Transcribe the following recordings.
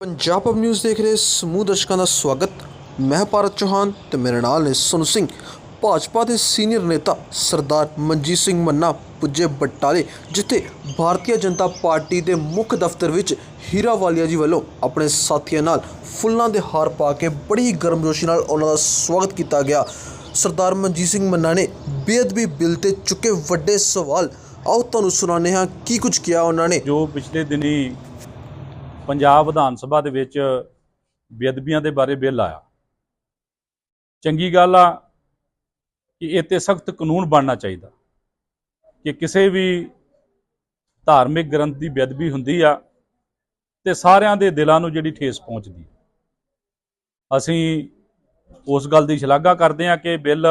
ਪੰਜਾਬ ਅਬ ਨਿਊਜ਼ ਦੇਖ ਰਹੇ ਸਮੂਹ ਦਰਸ਼ਕਾਂ ਦਾ ਸਵਾਗਤ। ਮੈਂ ਭਾਰਤ ਚੌਹਾਨ ਤੇ ਮੇਰੇ ਨਾਲ ਨੇ ਸੋਨੂ ਸਿੰਘ। ਭਾਜਪਾ ਦੇ ਸੀਨੀਅਰ ਨੇਤਾ ਸਰਦਾਰ ਮਨਜੀਤ ਸਿੰਘ ਮੰਨਾ ਪੁੱਜੇ ਬਟਾਲੇ, ਜਿੱਥੇ ਭਾਰਤੀ ਜਨਤਾ ਪਾਰਟੀ ਦੇ ਮੁੱਖ ਦਫ਼ਤਰ ਵਿੱਚ ਹੀਰਾ ਵਾਲੀਆ ਜੀ ਵੱਲੋਂ ਆਪਣੇ ਸਾਥੀਆਂ ਨਾਲ ਫੁੱਲਾਂ ਦੇ ਹਾਰ ਪਾ ਕੇ ਬੜੀ ਗਰਮਜੋਸ਼ੀ ਨਾਲ ਉਹਨਾਂ ਦਾ ਸਵਾਗਤ ਕੀਤਾ ਗਿਆ। ਸਰਦਾਰ ਮਨਜੀਤ ਸਿੰਘ ਮੰਨਾ ਨੇ ਬੇਅਦਬੀ ਬਿੱਲ ਤੇ ਚੁੱਕੇ ਵੱਡੇ ਸਵਾਲ। ਆਓ ਤੁਹਾਨੂੰ ਸੁਣਾਉਂਦੇ ਹਾਂ ਕੀ ਕੁਝ ਕਿਹਾ ਉਹਨਾਂ ਨੇ। ਜੋ ਪਿਛਲੇ ਦਿਨੀ ਪੰਜਾਬ ਵਿਧਾਨ ਸਭਾ ਦੇ ਵਿੱਚ ਬੇਅਦਬੀਆਂ ਦੇ ਬਾਰੇ ਬਿੱਲ ਆਇਆ। ਚੰਗੀ ਗੱਲ ਆ ਕਿ ਇਹ ਤੇ ਸਖਤ ਕਾਨੂੰਨ ਬਣਨਾ ਚਾਹੀਦਾ। ਕਿ ਕਿਸੇ ਵੀ ਧਾਰਮਿਕ ਗ੍ਰੰਥ ਦੀ ਬੇਅਦਬੀ ਹੁੰਦੀ ਆ ਤੇ ਸਾਰਿਆਂ ਦੇ ਦਿਲਾਂ ਨੂੰ ਜਿਹੜੀ ਠੇਸ ਪਹੁੰਚਦੀ ਅਸੀਂ ਉਸ ਗੱਲ ਦੀ ਸ਼ਲਾਘਾ ਕਰਦੇ ਹਾਂ ਕਿ ਬਿੱਲ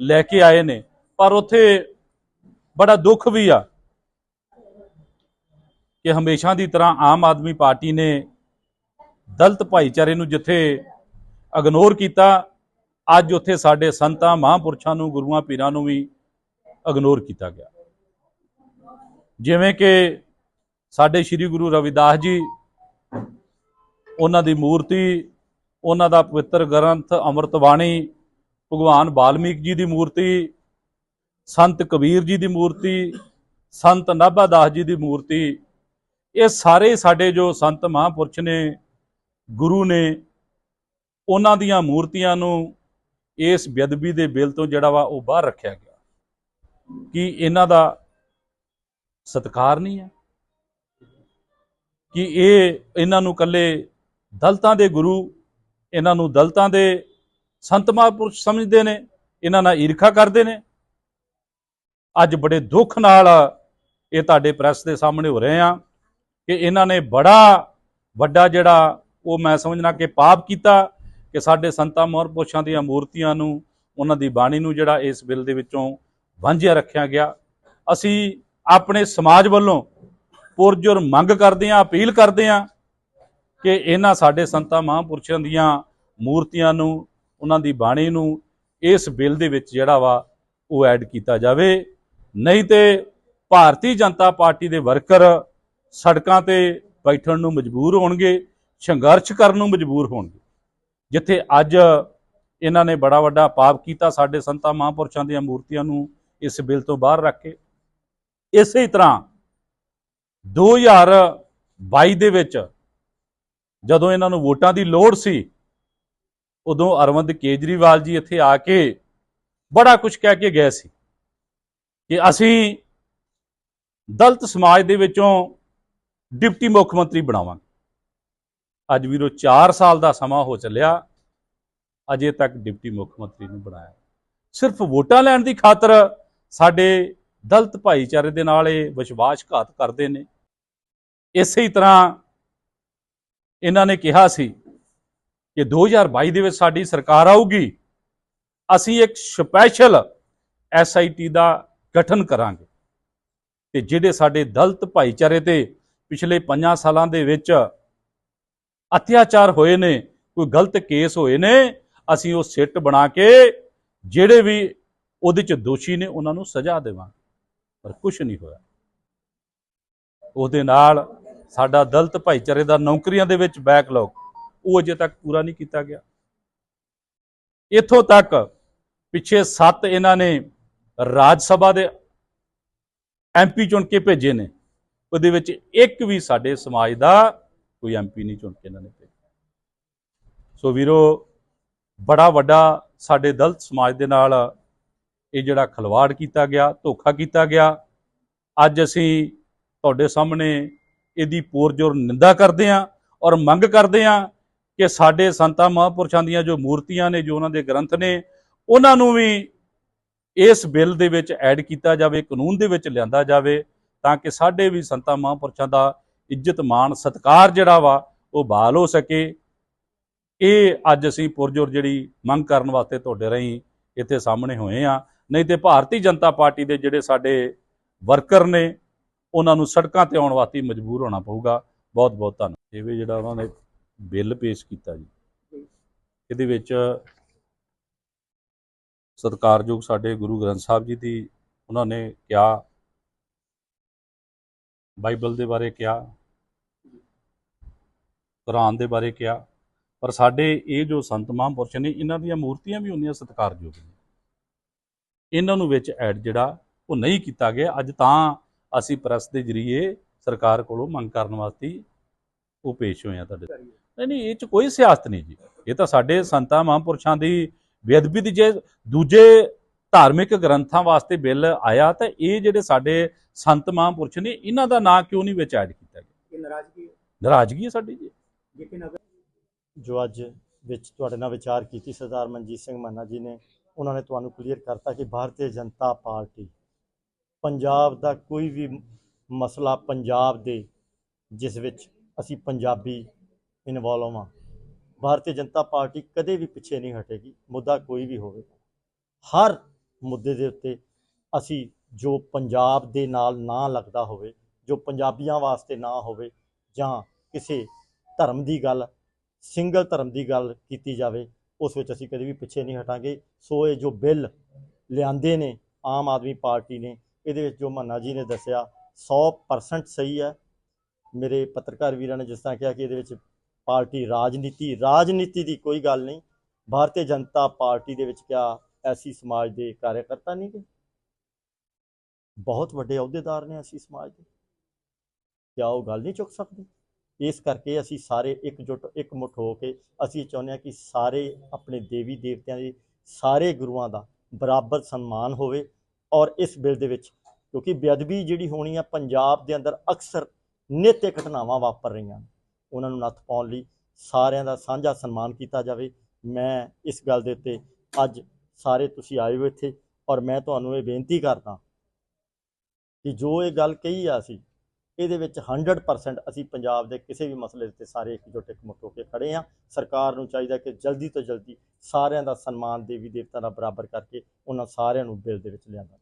ਲੈ ਕੇ ਆਏ ਨੇ, ਪਰ ਉੱਥੇ ਬੜਾ ਦੁੱਖ ਵੀ ਆ ਕਿ ਹਮੇਸ਼ਾ ਦੀ ਤਰ੍ਹਾਂ ਆਮ ਆਦਮੀ ਪਾਰਟੀ ਨੇ ਦਲਤ ਭਾਈਚਾਰੇ ਨੂੰ ਜਿੱਥੇ ਇਗਨੋਰ ਕੀਤਾ, ਅੱਜ ਉੱਥੇ ਸਾਡੇ ਸੰਤਾਂ, ਮਹਾਂਪੁਰਸ਼ਾਂ ਨੂੰ, ਗੁਰੂਆਂ, ਪੀਰਾਂ ਨੂੰ ਵੀ ਇਗਨੋਰ ਕੀਤਾ ਗਿਆ। ਜਿਵੇਂ ਕਿ ਸਾਡੇ ਸ੍ਰੀ ਗੁਰੂ ਰਵਿਦਾਸ ਜੀ, ਉਹਨਾਂ ਦੀ ਮੂਰਤੀ, ਉਹਨਾਂ ਦਾ ਪਵਿੱਤਰ ਗ੍ਰੰਥ ਅੰਮ੍ਰਿਤ ਬਾਣੀ ਭਗਵਾਨ ਬਾਲਮੀਕ ਜੀ ਦੀ ਮੂਰਤੀ, ਸੰਤ ਕਬੀਰ ਜੀ ਦੀ ਮੂਰਤੀ, ਸੰਤ ਨਾਭਾ ਦਾਸ ਜੀ ਦੀ ਮੂਰਤੀ ਇਹ ਸਾਰੇ ਸਾਡੇ ਜੋ ਸੰਤ ਮਹਾਂਪੁਰਸ਼ ਨੇ, ਗੁਰੂ ਨੇ, ਉਹਨਾਂ ਦੀਆਂ ਮੂਰਤੀਆਂ ਨੂੰ ਇਸ ਬੇਅਦਬੀ ਦੇ ਬਿੱਲ ਤੋਂ ਜਿਹੜਾ ਵਾ ਉਹ ਬਾਹਰ ਰੱਖਿਆ ਗਿਆ। ਕਿ ਇਹਨਾਂ ਦਾ ਸਤਿਕਾਰ ਨਹੀਂ ਹੈ? ਕਿ ਇਹ ਇਹਨਾਂ ਨੂੰ ਕੱਲੇ ਦਲਤਾਂ ਦੇ ਗੁਰੂ, ਇਹਨਾਂ ਨੂੰ ਦਲਤਾਂ ਦੇ ਸੰਤ ਮਹਾਂਪੁਰਸ਼ ਸਮਝਦੇ ਨੇ, ਇਹਨਾਂ ਨਾਲ ਈਰਖਾ ਕਰਦੇ ਨੇ? ਅੱਜ ਬੜੇ ਦੁੱਖ ਨਾਲ ਇਹ ਤੁਹਾਡੇ ਪ੍ਰੈਸ ਦੇ ਸਾਹਮਣੇ ਹੋ ਰਹੇ ਆ ਕਿ ਇਹਨਾਂ ਨੇ ਬੜਾ ਵੱਡਾ ਜਿਹੜਾ ਉਹ ਮੈਂ ਸਮਝਣਾ ਕਿ ਪਾਪ ਕੀਤਾ ਕਿ ਸਾਡੇ ਸੰਤਾਂ ਮਹਾਂਪੁਰਸ਼ਾਂ ਦੀਆਂ ਮੂਰਤੀਆਂ ਨੂੰ, ਉਹਨਾਂ ਦੀ ਬਾਣੀ ਨੂੰ ਜਿਹੜਾ ਇਸ ਬਿੱਲ ਦੇ ਵਿੱਚੋਂ ਵਾਂਝਿਆ ਰੱਖਿਆ ਗਿਆ। ਅਸੀਂ ਆਪਣੇ ਸਮਾਜ ਵੱਲੋਂ ਪੁਰਜੁਰ ਮੰਗ ਕਰਦੇ ਹਾਂ, ਅਪੀਲ ਕਰਦੇ ਹਾਂ ਕਿ ਇਹਨਾਂ ਸਾਡੇ ਸੰਤਾਂ ਮਹਾਂਪੁਰਸ਼ਾਂ ਦੀਆਂ ਮੂਰਤੀਆਂ ਨੂੰ, ਉਹਨਾਂ ਦੀ ਬਾਣੀ ਨੂੰ ਇਸ ਬਿੱਲ ਦੇ ਵਿੱਚ ਜਿਹੜਾ ਵਾ ਉਹ ਐਡ ਕੀਤਾ ਜਾਵੇ। ਨਹੀਂ ਤੇ ਭਾਰਤੀ ਜਨਤਾ ਪਾਰਟੀ ਦੇ ਵਰਕਰ ਸੜਕਾਂ ਤੇ ਬੈਠਣ ਨੂੰ ਮਜਬੂਰ ਹੋਣਗੇ, ਸੰਘਰਸ਼ ਕਰਨ ਨੂੰ ਮਜਬੂਰ ਹੋਣਗੇ। ਜਿੱਥੇ ਅੱਜ ਇਹਨਾਂ ਨੇ ਬੜਾ ਵੱਡਾ ਪਾਪ ਕੀਤਾ ਸਾਡੇ ਸੰਤਾਂ ਮਹਾਂਪੁਰਸ਼ਾਂ ਦੀਆਂ ਮੂਰਤੀਆਂ ਨੂੰ ਇਸ ਬਿੱਲ ਤੋਂ ਬਾਹਰ ਰੱਖ ਕੇ। ਇਸੇ ਤਰ੍ਹਾਂ 2022 ਦੇ ਵਿੱਚ ਜਦੋਂ ਇਹਨਾਂ ਨੂੰ ਵੋਟਾਂ ਦੀ ਲੋੜ ਸੀ, ਉਦੋਂ ਅਰਵਿੰਦ ਕੇਜਰੀਵਾਲ ਜੀ ਇੱਥੇ ਆ ਕੇ ਬੜਾ ਕੁਝ ਕਹਿ ਕੇ ਗਏ ਸੀ ਕਿ ਅਸੀਂ ਦਲਤ ਸਮਾਜ ਦੇ ਵਿੱਚੋਂ ਡਿਪਟੀ ਮੁੱਖ ਮੰਤਰੀ ਬਣਾਵਾਂਗੇ। ਅੱਜ ਵੀਰੋ 4 ਸਾਲ ਦਾ ਸਮਾਂ ਹੋ ਚੱਲਿਆ, ਅਜੇ ਤੱਕ ਡਿਪਟੀ ਮੁੱਖ ਮੰਤਰੀ ਨੂੰ ਬਣਾਇਆ। ਸਿਰਫ ਵੋਟਾਂ ਲੈਣ ਦੀ ਖਾਤਰ ਸਾਡੇ ਦਲਤ ਭਾਈਚਾਰੇ ਦੇ ਨਾਲ ਇਹ ਵਿਸ਼ਵਾਸਘਾਤ ਕਰਦੇ ਨੇ। ਇਸੇ ਹੀ ਤਰ੍ਹਾਂ ਇਹਨਾਂ ਨੇ ਕਿਹਾ ਸੀ ਕਿ 2022 ਦੇ ਵਿੱਚ ਸਾਡੀ ਸਰਕਾਰ ਆਊਗੀ, ਅਸੀਂ ਇੱਕ ਸਪੈਸ਼ਲ ਐਸਆਈਟੀ ਦਾ ਗਠਨ ਕਰਾਂਗੇ ਤੇ ਜਿਹੜੇ ਸਾਡੇ ਦਲਤ ਭਾਈਚਾਰੇ ਤੇ ਪਿਛਲੇ 5 ਸਾਲਾਂ ਦੇ ਵਿੱਚ ਅਤਿਆਚਾਰ ਹੋਏ ਨੇ, ਕੋਈ ਗਲਤ ਕੇਸ ਹੋਏ ਨੇ, ਅਸੀਂ ਉਹ ਸਿੱਟ ਬਣਾ ਕੇ ਜਿਹੜੇ ਵੀ ਉਹਦੇ ਚ ਦੋਸ਼ੀ ਨੇ ਉਹਨਾਂ ਨੂੰ ਸਜ਼ਾ ਦੇਵਾਂਗੇ। ਪਰ ਕੁਝ ਨਹੀਂ ਹੋਇਆ। ਉਹਦੇ ਨਾਲ ਸਾਡਾ ਦਲਤ ਭਾਈਚਾਰੇ ਦਾ ਨੌਕਰੀਆਂ ਦੇ ਵਿੱਚ ਬੈਕਲੌਗ ਉਹ ਅਜੇ ਤੱਕ ਪੂਰਾ ਨਹੀਂ ਕੀਤਾ ਗਿਆ। ਇੱਥੋਂ ਤੱਕ ਪਿੱਛੇ 7 ਇਹਨਾਂ ਨੇ ਰਾਜ ਸਭਾ ਦੇ ਐਮਪੀ ਚੁਣ ਕੇ ਭੇਜੇ ਨੇ। ਉਹਦੇ ਵਿੱਚ ਇੱਕ ਵੀ ਸਾਡੇ ਸਮਾਜ ਦਾ ਕੋਈ ਐਮਪੀ ਨਹੀਂ ਚੁਣ ਕੇ ਇਹਨਾਂ ਨੇ ਭੇਜਿਆ। ਸੋ ਵੀਰੋ, ਬੜਾ ਵੱਡਾ ਸਾਡੇ ਦਲਿਤ ਸਮਾਜ ਦੇ ਨਾਲ ਇਹ ਜਿਹੜਾ ਖਲਵਾੜ ਕੀਤਾ ਗਿਆ, ਧੋਖਾ ਕੀਤਾ ਗਿਆ। ਅੱਜ ਅਸੀਂ ਤੁਹਾਡੇ ਸਾਹਮਣੇ ਇਹਦੀ ਪੂਰਜੋਰ ਨਿੰਦਾ ਕਰਦੇ ਹਾਂ ਔਰ ਮੰਗ ਕਰਦੇ ਹਾਂ ਕਿ ਸਾਡੇ ਸੰਤਾਂ ਮਹਾਂਪੁਰਸ਼ਾਂ ਦੀਆਂ ਜੋ ਮੂਰਤੀਆਂ ਨੇ, ਜੋ ਉਹਨਾਂ ਦੇ ਗ੍ਰੰਥ ਨੇ, ਉਹਨਾਂ ਨੂੰ ਵੀ ਇਸ ਬਿੱਲ ਦੇ ਵਿੱਚ ਐਡ ਕੀਤਾ ਜਾਵੇ, ਕਾਨੂੰਨ ਦੇ ਵਿੱਚ ਲਿਆਂਦਾ ਜਾਵੇ। ਤਾਂ ਕਿ ਸਾਡੇ ਵੀ ਸੰਤਾਂ ਮਹਾਂਪੁਰਸ਼ਾਂ ਦਾ ਇੱਜ਼ਤ, ਮਾਣ, ਸਤਕਾਰ ਜਿਹੜਾ ਵਾ, ਉਹ ਬਹਾਲ ਹੋ ਸਕੇ। ਇਹ ਅੱਜ ਅਸੀਂ ਪੁਰਜੋਰ ਜਿਹੜੀ ਮੰਗ ਕਰਨ ਵਾਸਤੇ ਤੁਹਾਡੇ ਰਹੀ ਇੱਥੇ ਸਾਹਮਣੇ ਹੋਏ ਆ ਨਹੀਂ ਤੇ ਭਾਰਤੀ ਜਨਤਾ ਪਾਰਟੀ ਦੇ ਜਿਹੜੇ ਸਾਡੇ ਵਰਕਰ ਨੇ, ਉਹਨਾਂ ਨੂੰ ਸੜਕਾਂ ਤੇ ਆਉਣ ਵਾਸਤੇ ਮਜਬੂਰ ਹੋਣਾ ਪਊਗਾ। ਬਹੁਤ ਬਹੁਤ ਧੰਨਵਾਦ। ਇਹ ਵੀ ਜਿਹੜਾ ਉਹਨਾਂ ਨੇ ਬਿੱਲ ਪੇਸ਼ ਕੀਤਾ ਜੀ। ਇਹਦੇ ਵਿੱਚ ਸਤਿਕਾਰਯੋਗ ਸਾਡੇ ਗੁਰੂ ਗ੍ਰੰਥ ਸਾਹਿਬ ਜੀ ਦੀ ਉਹਨਾਂ ਨੇ ਕਿਹਾ ਬਾਈਬਲ ਦੇ ਬਾਰੇ ਕਿਹਾ, ਕੁਰਾਨ ਦੇ ਬਾਰੇ ਕਿਹਾ, ਪਰ ਸਾਡੇ ਇਹ ਜੋ ਸੰਤ ਮਹਾਂਪੁਰਸ਼ ਨੇ, ਇਹਨਾਂ ਦੀਆਂ ਮੂਰਤੀਆਂ ਵੀ ਉਹਨੀਆਂ ਸਤਿਕਾਰਯੋਗ ਨੇ। ਇਹਨਾਂ ਨੂੰ ਵਿੱਚ ਐਡ ਜਿਹੜਾ ਉਹ ਨਹੀਂ ਕੀਤਾ ਗਿਆ, ਅੱਜ ਤਾਂ ਅਸੀਂ ਪ੍ਰੈਸ ਦੇ ਜਰੀਏ ਸਰਕਾਰ ਕੋਲੋਂ ਮੰਗ ਕਰਨ ਵਾਸਤੇ ਉਹ ਪੇਸ਼ ਹੋਏ ਆ ਤੁਹਾਡੇ ਨਹੀਂ ਨਹੀਂ, ਇਹ ਚ ਕੋਈ ਸਿਆਸਤ ਨਹੀਂ ਜੀ। ਇਹ ਤਾਂ ਸਾਡੇ ਸੰਤਾਂ ਮਹਾਂਪੁਰਸ਼ਾਂ ਦੀ ਬੇਅਦਬੀ ਦੀ ਜੇ ਦੂਜੇ ਧਾਰਮਿਕ ਗ੍ਰੰਥਾਂ ਵਾਸਤੇ ਬਿੱਲ ਆਇਆ ਤਾਂ ਇਹ ਜਿਹੜੇ ਸਾਡੇ ਸੰਤ ਮਹਾਂਪੁਰਸ਼ ਨੇ ਇਹਨਾਂ ਦਾ ਨਾਂ ਕਿਉਂ ਨਹੀਂ ਵਿੱਚ ਐਡ ਕੀਤਾ ਗਿਆ? ਇਹ ਨਾਰਾਜ਼ਗੀ ਹੈ। ਨਾਰਾਜ਼ਗੀ ਹੈ ਸਾਡੀ ਜੀ। ਲੇਕਿਨ ਅਗਰ ਜੋ ਅੱਜ ਵਿੱਚ ਤੁਹਾਡੇ ਨਾਲ ਵਿਚਾਰ ਕੀਤੀ ਸਰਦਾਰ ਮਨਜੀਤ ਸਿੰਘ ਮੰਨਾ ਜੀ ਨੇ ਉਹਨਾਂ ਨੇ ਤੁਹਾਨੂੰ ਕਲੀਅਰ ਕਰਤਾ ਕਿ ਭਾਰਤੀ ਜਨਤਾ ਪਾਰਟੀ ਪੰਜਾਬ ਦਾ ਕੋਈ ਵੀ ਮਸਲਾ ਪੰਜਾਬ ਦੇ ਜਿਸ ਵਿੱਚ ਅਸੀਂ ਪੰਜਾਬੀ ਇਨਵੋਲਵ ਹਾਂ ਭਾਰਤੀ ਜਨਤਾ ਪਾਰਟੀ ਕਦੇ ਵੀ ਪਿੱਛੇ ਨਹੀਂ ਹਟੇਗੀ ਮੁੱਦਾ ਕੋਈ ਵੀ ਹੋਵੇ। ਹਰ ਮੁੱਦੇ ਦੇ ਉੱਤੇ ਅਸੀਂ ਜੋ ਪੰਜਾਬ ਦੇ ਨਾਲ ਨਾ ਲੱਗਦਾ ਹੋਵੇ, ਜੋ ਪੰਜਾਬੀਆਂ ਵਾਸਤੇ ਨਾ ਹੋਵੇ ਜਾਂ ਕਿਸੇ ਧਰਮ ਦੀ ਗੱਲ, ਸਿੰਗਲ ਧਰਮ ਦੀ ਗੱਲ ਕੀਤੀ ਜਾਵੇ, ਉਸ ਵਿੱਚ ਅਸੀਂ ਕਦੇ ਵੀ ਪਿੱਛੇ ਨਹੀਂ ਹਟਾਂਗੇ। ਸੋ ਇਹ ਜੋ ਬਿੱਲ ਲਿਆਂਦੇ ਨੇ ਆਮ ਆਦਮੀ ਪਾਰਟੀ ਨੇ, ਇਹਦੇ ਵਿੱਚ ਜੋ ਮੰਨਾ ਜੀ ਨੇ ਦੱਸਿਆ 100% ਸਹੀ ਹੈ। ਮੇਰੇ ਪੱਤਰਕਾਰ ਵੀਰਾਂ ਨੇ ਜਿਸ ਤਰ੍ਹਾਂ ਕਿਹਾ ਕਿ ਇਹਦੇ ਵਿੱਚ ਪਾਰਟੀ ਰਾਜਨੀਤੀ ਰਾਜਨੀਤੀ ਦੀ ਕੋਈ ਗੱਲ ਨਹੀਂ, ਭਾਰਤੀ ਜਨਤਾ ਪਾਰਟੀ ਦੇ ਵਿੱਚ ਕਿਆ ਐਸੀ ਸਮਾਜ ਦੇ ਕਾਰਜਕਰਤਾ ਨਹੀਂ ਗਏ ਬਹੁਤ ਵੱਡੇ ਅਹੁਦੇਦਾਰ ਨੇ ਅਸੀਂ ਸਮਾਜ ਦੇ। ਕਿਆ ਉਹ ਗੱਲ ਨਹੀਂ ਚੁੱਕ ਸਕਦੇ? ਇਸ ਕਰਕੇ ਅਸੀਂ ਸਾਰੇ ਇਕਜੁੱਟ, ਇਕਮੁੱਠ ਹੋ ਕੇ ਅਸੀਂ ਚਾਹੁੰਦੇ ਹਾਂ ਕਿ ਸਾਰੇ ਆਪਣੇ ਦੇਵੀ ਦੇਵਤਿਆਂ ਦੇ, ਸਾਰੇ ਗੁਰੂਆਂ ਦਾ ਬਰਾਬਰ ਸਨਮਾਨ ਹੋਵੇ ਔਰ ਇਸ ਬਿੱਲ ਦੇ ਵਿੱਚ, ਕਿਉਂਕਿ ਬੇਅਦਬੀ ਜਿਹੜੀ ਹੋਣੀ ਆ ਪੰਜਾਬ ਦੇ ਅੰਦਰ ਅਕਸਰ ਨਿੱਤ ਘਟਨਾਵਾਂ ਵਾਪਰ ਰਹੀਆਂ ਨੇ। ਉਹਨਾਂ ਨੂੰ ਨੱਥ ਪਾਉਣ ਲਈ ਸਾਰਿਆਂ ਦਾ ਸਾਂਝਾ ਸਨਮਾਨ ਕੀਤਾ ਜਾਵੇ। ਮੈਂ ਇਸ ਗੱਲ ਦੇ ਉੱਤੇ ਅੱਜ ਸਾਰੇ ਤੁਸੀਂ ਆਏ ਹੋ ਇੱਥੇ ਔਰ ਮੈਂ ਤੁਹਾਨੂੰ ਇਹ ਬੇਨਤੀ ਕਰਦਾ ਕਿ ਜੋ ਇਹ ਗੱਲ ਕਹੀ ਆ ਅਸੀਂ, ਇਹਦੇ ਵਿੱਚ 100% ਅਸੀਂ ਪੰਜਾਬ ਦੇ ਕਿਸੇ ਵੀ ਮਸਲੇ ਤੇ ਸਾਰੇ ਇਕਜੁੱਟ ਇਕਮੁੱਠ ਹੋ ਕੇ ਖੜੇ ਆ ਸਰਕਾਰ ਨੂੰ ਚਾਹੀਦਾ ਕਿ ਜਲਦੀ ਤੋਂ ਜਲਦੀ ਸਾਰਿਆਂ ਦਾ ਸਨਮਾਨ ਦੇਵੀ ਦੇਵਤਾ ਦਾ ਬਰਾਬਰ ਕਰਕੇ ਉਹਨਾਂ ਸਾਰਿਆਂ ਨੂੰ ਬਿੱਲ ਦੇ ਵਿੱਚ ਲਿਆਂਦਾ